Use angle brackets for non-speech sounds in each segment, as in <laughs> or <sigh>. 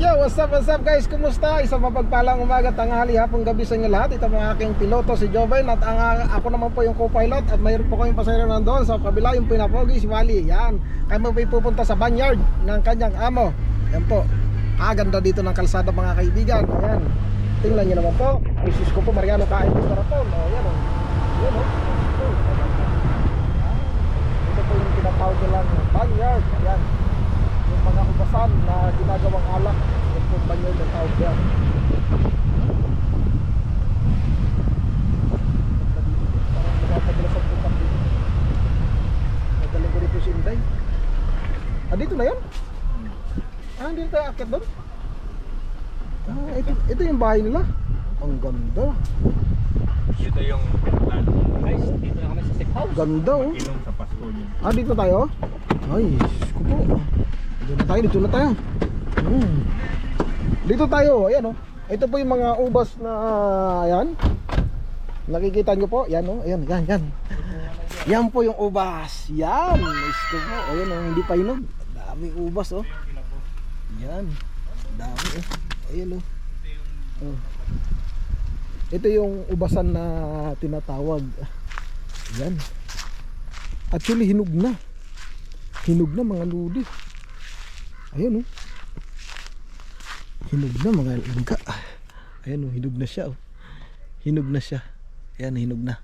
Yo, what's up, what's up guys? Kumusta? Isang mapagpalang umaga, tanghali, hapong gabi sa inyo lahat. Ito mga aking piloto, si Joven at ang, ako naman po yung co-pilot at mayroon po kayong pasahero nandoon sa kabila yung pinapogi, si Wally. Yan, kami po pupunta sa banyard ng kanyang amo. Yan po. Ah, ganda dito ng kalsada mga kaibigan. Ayan. Tingnan nyo naman po. Misis ko po, Mariano Kain po Tarapon. O, yan o. Yan o. Ito, Ito po yung tinatawag nilang banyard. Ayan mga ubasan na ginagawang alak yung po banyo ng tawag yan parang rin po si Inday ah dito na yan? ah hindi tayo akit doon? ah ito, ito yung bahay nila ang ganda Dito yung. Guys, dito na kami sa safe house. ganda oh Inom sa Pasko niyo. Ah, dito tayo? Ay, ko po. Dito na tayo, dito na tayo. Hmm. Dito tayo, ayan oh. Ito po yung mga ubas na, ayan. Nakikita nyo po, yan oh, ayan, yan, yan. Yan po yung ubas. Yan, nice ko po. Ayan oh, hindi pa hinog. Daming ubas oh. Yan. Dami oh. Ayan oh. oh. Ito yung ubasan na tinatawag. Yan. Actually, hinog na. Hinog na mga ludi. Ayan oh. Hinog na mga lingka. Ayan oh, hinog na siya oh. Hinog na siya. Ayan, hinog na.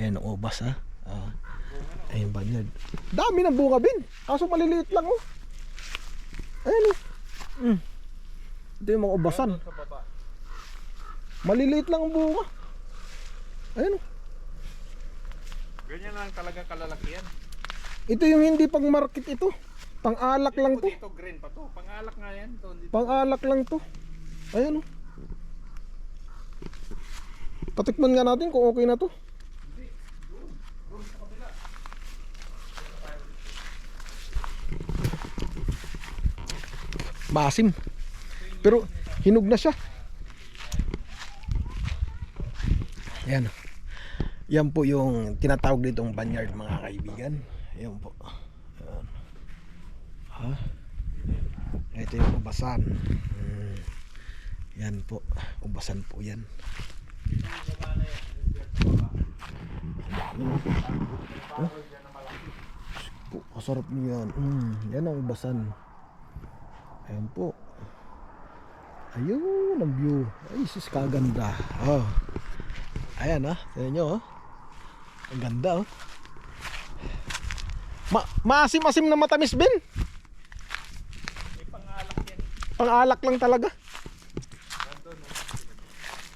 Ayan, ubas ha. Ah. Ayan, banyad. Dami ng bunga bin. Kaso maliliit lang oh. Ayan oh. Mm. Ito yung mga ubasan. Maliliit lang ang bunga. Ayan oh. Ganyan lang talaga kalalakihan. Ito yung hindi pang market ito. Pang-alak lang to. Dito green pa to. Pangalak nga yan. To, dito. Pang-alak lang to. Ayan oh. Patikman nga natin kung okay na to. Masim. Pero hinog na siya. Ayan. Yan po yung tinatawag ditong banyard mga kaibigan. Ayan po. Ha? Ito yung ubasan. Hmm. Yan po. Ubasan po yan. Oh. Po, kasarap yan. Mm, yan ang ubasan. Ayan po. Ayun ang view. Ay, sis kaganda. Oh. Ayan ah. Tignan nyo oh. Ang ganda oh. Ma maasim-asim na matamis bin. Pang-alak lang talaga.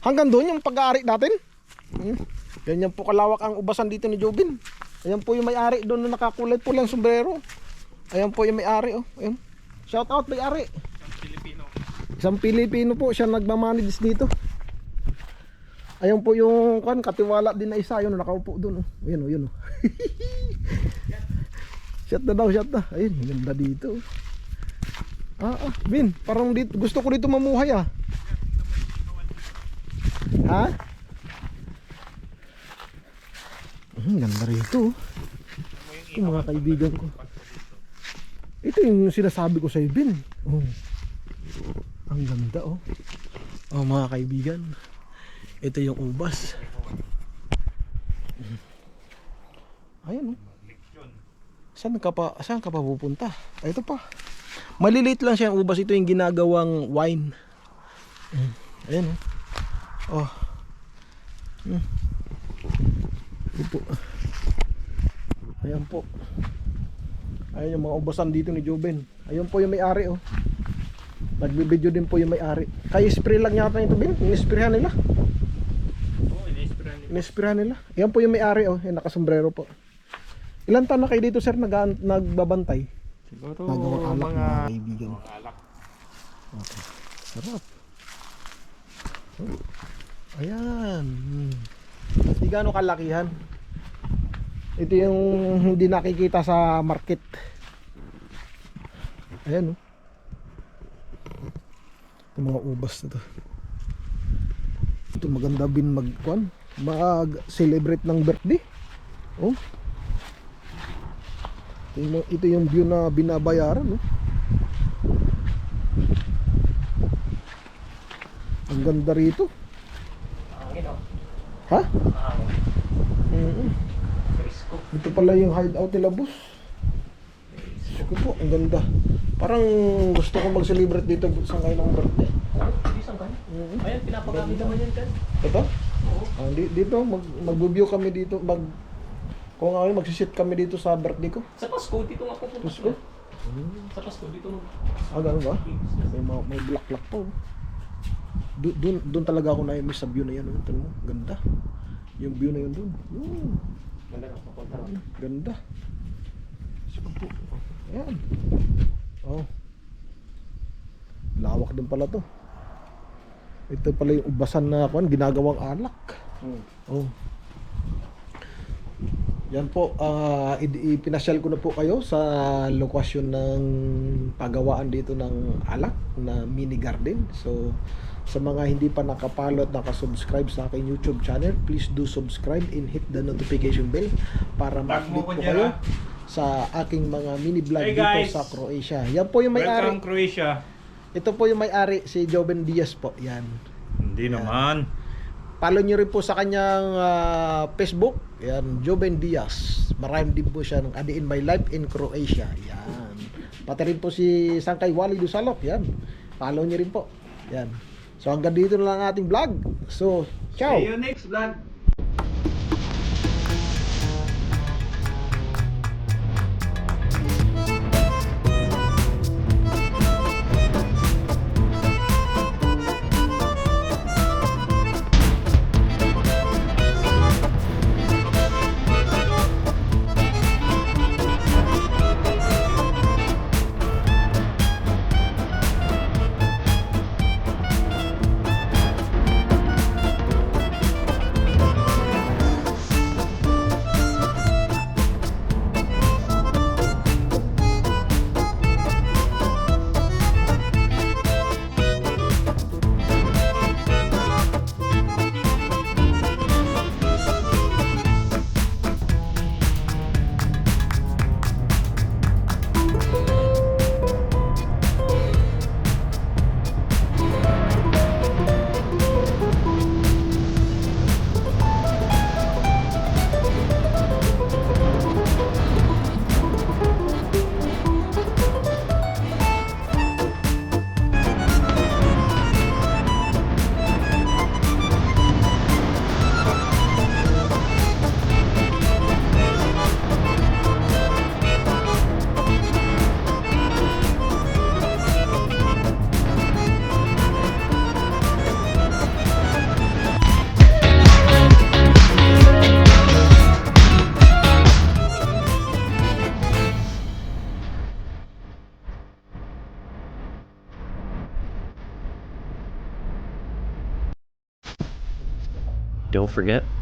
Hanggang doon yung pag-aari natin. Hmm. Ganyan po kalawak ang ubasan dito ni Jobin. Ayan po yung may-ari doon na nakakulay pulang sombrero. Ayan po yung may-ari oh. Ayan. Shout out may-ari. Isang Pilipino. Isang Pilipino po siya nagmamanage dito. Ayun po yung kan katiwala din na isa yun nakaupo doon oh. Ayun oh, yun oh. <laughs> shot na daw, shot na. Ayun, ganda dito. oh. Ah, ah, Bin, parang dito, gusto ko dito mamuhay ah. Ha? Hmm, ganda rito. Ito mga kaibigan ko. Ito yung sinasabi ko sa Bin. Oh. Ang ganda oh. Oh mga kaibigan. Ito yung ubas. Ayan oh. Saan ka pa, saan ka pa pupunta? Ay, ito pa. Maliliit lang siya ubas. Ito yung ginagawang wine. Mm. Ayan oh. Oh. Mm. Ito po. Ayan po. Ayan yung mga ubasan dito ni Joben. Ayun po yung may-ari oh. Nagbibideo din po yung may-ari. Kaya spray lang yata ito bin. Inisprayhan nila. Oo, inispiran nila. Inisprayhan nila. Yan po yung may-ari oh. Yung nakasombrero po. Ilan taon na kayo dito sir nag nagbabantay? Siguro Nagawang alak mga... mga kaibigan. Alak. Sarap. Oh. Ayan. Hmm. Di gaano kalakihan. Ito yung hindi nakikita sa market. Ayan oh. Ito mga ubas na to. Ito maganda bin magkuan. Mag-celebrate ng birthday. Oh. Ito yung, ito yung view na binabayaran. Oh. Ang ganda rito. Oh. Ha? Mm Frisco. Ito pala yung hideout nila, boss. Ko po, ang ganda. Parang gusto ko mag-celebrate dito sa ngayon ng birthday. Mm Ayan, pinapagamit naman yan kan. Ito? Oo. Ah, di, dito, mag, mag-view kami dito. Mag, kung ano, magsisit kami dito sa birthday ko. Sa Pasko, dito nga pupunta. Pasko? Sa Pasko, dito mag... Ah, ganun ba? May, mga, may black-black pa. oh. Dun, dun talaga ako na-miss sa view na yan. Oh. Ito mo, ganda. Yung view na yun dun. Yun. Ganda na, papunta ron. Ganda. Sige po. Ayan. Oh. Lawak din pala to. Ito pala yung ubasan na kuan ginagawang alak. Hmm. Oh. Yan po, i- ipinasyal ko na po kayo sa lokasyon ng pagawaan dito ng alak na mini garden. So, sa mga hindi pa nakapalo at nakasubscribe sa aking YouTube channel, please do subscribe and hit the notification bell para ma-update ko kayo ah. sa aking mga mini vlog Hey, dito sa Croatia. Yan po yung may-ari. Welcome Croatia. Ito po yung may-ari, si Joven Diaz po. Yan. Hindi naman. Follow nyo rin po sa kanyang ah, Facebook. Yan, Joven Diaz. Marami din po siya ng A Day in My Life in Croatia. Yan. Pati rin po si Sangkay Wally Dusalok. Yan. Follow nyo rin po. Yan. So hanggang dito na lang ang ating vlog. So, ciao! See you next vlog. Forget,